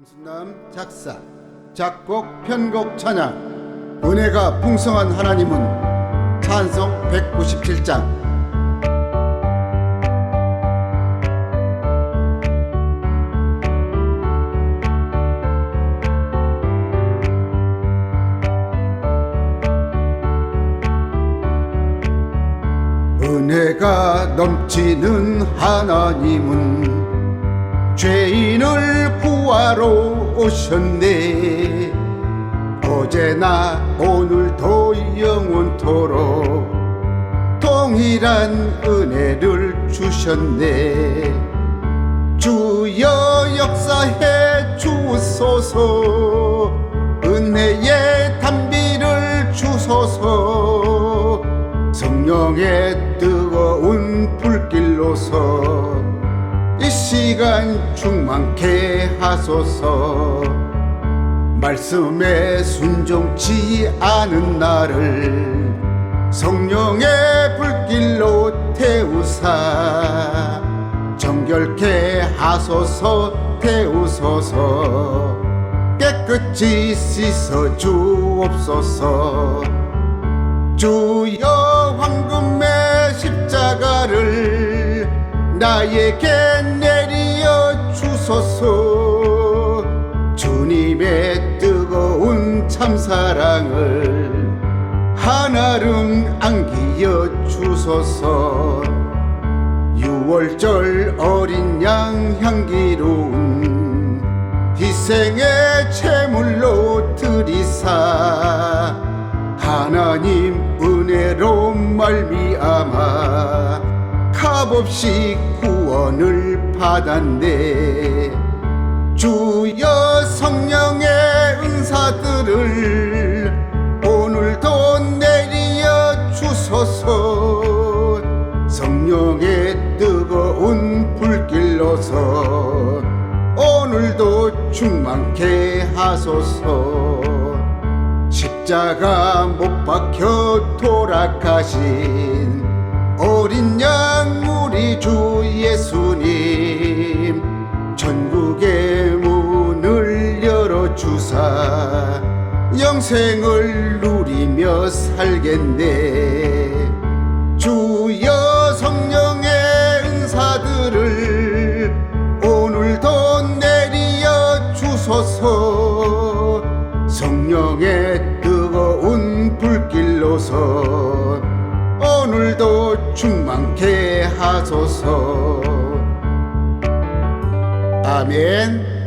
김순남 작사 작곡 편곡 찬양. 은혜가 풍성한 하나님은 찬송 197장. 은혜가 넘치는 하나님은 죄인을 구하러 오셨네. 어제나 오늘도 영원토록 동일한 은혜를 주셨네. 주여 역사해 주소서. 은혜의 단비를 주소서. 성령의 뜨거운 불길로서 이 시간 충만케 하소서. 말씀에 순종치 않은 나를 성령의 불길로 태우사 정결케 하소서 태우소서. 깨끗이 씻어 주옵소서. 주여 황금의 십자가를 나에게 참 사랑을 한아름 안기어 주소서. 유월절 어린 양 향기로운 희생의 제물로 드리사. 하나님 은혜로 말미암아 값없이 구원을 받았네. 주여 성령의 서 성령의 뜨거운 불길로서 오늘도 충만케 하소서. 십자가 못 박혀 돌아가신 어린 양 우리 주 예수님 전국의 문을 열어주사 영생을 누리며 살겠네 성령의 뜨거운 불길로서 오늘도 충만케 하소서. 아멘